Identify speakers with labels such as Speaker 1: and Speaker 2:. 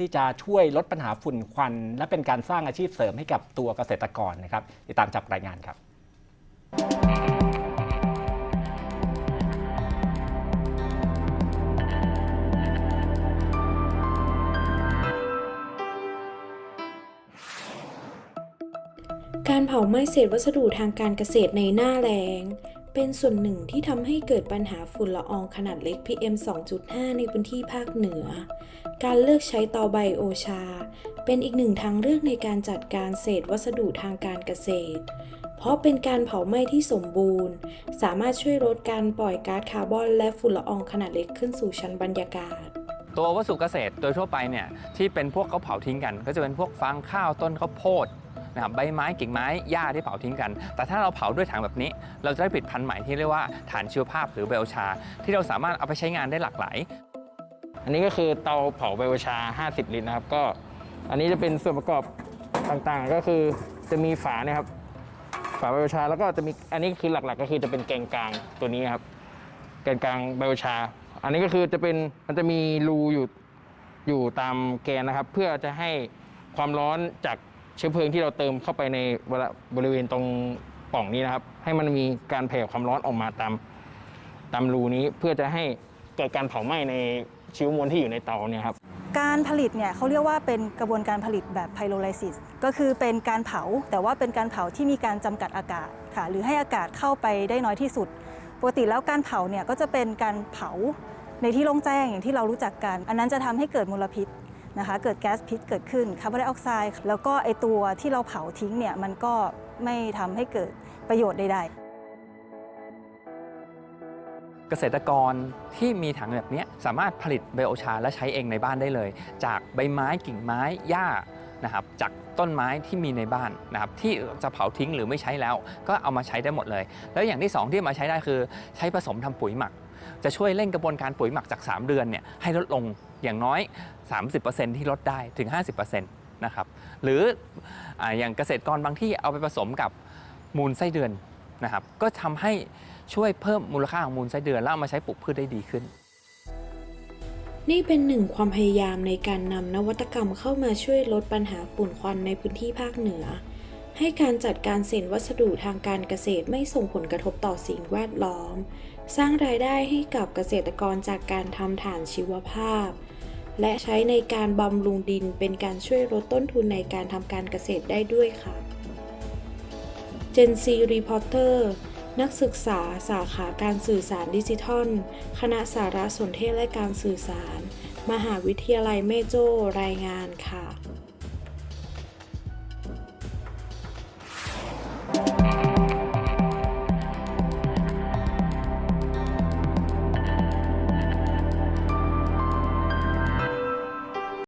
Speaker 1: ที่จะช่วยลดปัญหาฝุ่นควัน และเป็นการสร้างอาชีพเสริมให้กับตัวเกษตรกรนะครับติดตามจากรายงานครับ
Speaker 2: การเผาไหม้เศษวัสดุทางการเกษตรในหน้าแล้ง เป็นส่วนหนึ่งที่ทำให้เกิดปัญหาฝุ่นละอองขนาดเล็ก PM 2.5 ในพื้นที่ภาคเหนือ การเลือกใช้เตาไบโอชา เป็นอีกหนึ่งทางเลือกในการจัดการเศษวัสดุทางการเกษตร เพราะเป็นการเผาไหม้ที่สมบูรณ์ สามารถช่วยลดการปล่อยก๊าซคาร์บอนและฝุ่นละอองขนาดเล็กขึ้นสู่ชั้นบรรยากาศ
Speaker 3: ตัววัสดุเกษตรโดยทั่วไปเนี่ยที่เป็นพวกเขาเผาทิ้งกัน ก็จะเป็นพวกฟางข้าวต้นข้าวโพด นะครับใบไม้กิ่งไม้หญ้าที่เผาทิ้งกัน แต่ถ้าเราเผาด้วยถังแบบนี้ เราจะได้ผลิตภัณฑ์ใหม่ที่เรียกว่าฐานชีวภาพหรือไบโอชา ที่เราสามารถเอาไปใช้งานได้หลากหลาย
Speaker 4: อันนี้ก็คือเตาเผาไบโอชา 50 ลิตรนะครับ ก็อันนี้จะเป็นส่วนประกอบต่างๆ ก็คือจะมีฝาเนี่ยครับ ฝาไบโอชา แล้วก็จะมีอันนี้คือหลักๆ ก็คือจะเป็นแกนกลางตัวนี้ครับแกนกลางไบโอชา อันนี้ก็คือจะเป็นมันจะมีรูอยู่อยู่ตามแกนนะครับ เพื่อจะให้ความร้อนจาก เชื้อเพลิงที่เราเติมเข้าไปในเวลาบริเวณตรงปล่องนี้นะครับ ให้มันมีการแผ่ความร้อนออกมาตามตามรูนี้เพื่อจะให้เกิดการเผาไหม้ในชีวมวลที่อยู่ในเตาเนี่ยครับ
Speaker 5: การผลิตเนี่ยเขาเรียกว่าเป็นกระบวนการผลิตแบบไพโรไลซิสก็คือเป็นการเผาแต่ว่าเป็นการเผาที่มีการจำกัดอากาศค่ะหรือให้อากาศเข้าไปได้น้อยที่สุด ปกติแล้วการเผาเนี่ยก็จะเป็นการเผาในที่โล่งแจ้งอย่างที่เรารู้จักกัน อันนั้นจะทำให้เกิดมลพิษ นะคะเกิดแก๊สพิษเกิดขึ้นคาร์บอนไดออกไซด์แล้วก็ไอตัวที่เราเผาทิ้งเนี่ยมันก็ไม่ทำให้เกิดประโยชน์ใดๆ
Speaker 3: เกษตรกรที่มีถังแบบนี้สามารถผลิตไบโอชาและใช้เองในบ้านได้เลย จากใบไม้กิ่งไม้หญ้านะครับจากต้นไม้ที่มีในบ้านนะครับที่จะเผาทิ้งหรือไม่ใช้แล้ว ก็เอามาใช้ได้หมดเลย แล้วอย่างที่สองที่มาใช้ได้คือ ใช้ผสมทำปุ๋ยหมัก จะช่วยเร่งกระบวนการปุ๋ยหมักจาก 3 เดือนเนี่ยให้ลดลงอย่างน้อย 30%ที่ลดได้ถึง 50%นะครับหรือออย่างเกษตรกรบางที่เอาไปผสมกับมูลไส้เดือนนะครับก็ทำให้ช่วยเพิ่มมูลค่าของมูลไส้เดือนแล้วเอามาใช้ปลูกพืชได้ดีขึ้น
Speaker 2: นี่เป็นหนึ่งความพยายามในการนำนวัตกรรมเข้ามาช่วยลดปัญหาฝุ่นควันในพื้นที่ภาคเหนือ ให้การจัดการเศษวัสดุทางการเกษตรไม่ส่งผลกระทบต่อสิ่งแวดล้อม สร้างรายได้ให้กับเกษตรกรจากการทำฐานชีวภาพ และใช้ในการบำรุงดินเป็นการช่วยลดต้นทุนในการทำการเกษตรได้ด้วยค่ะ Gen C Reporter นักศึกษาสาขาการสื่อสารดิจิทัล คณะสารสนเทศและการสื่อสาร มหาวิทยาลัยเมโจรายงานค่ะ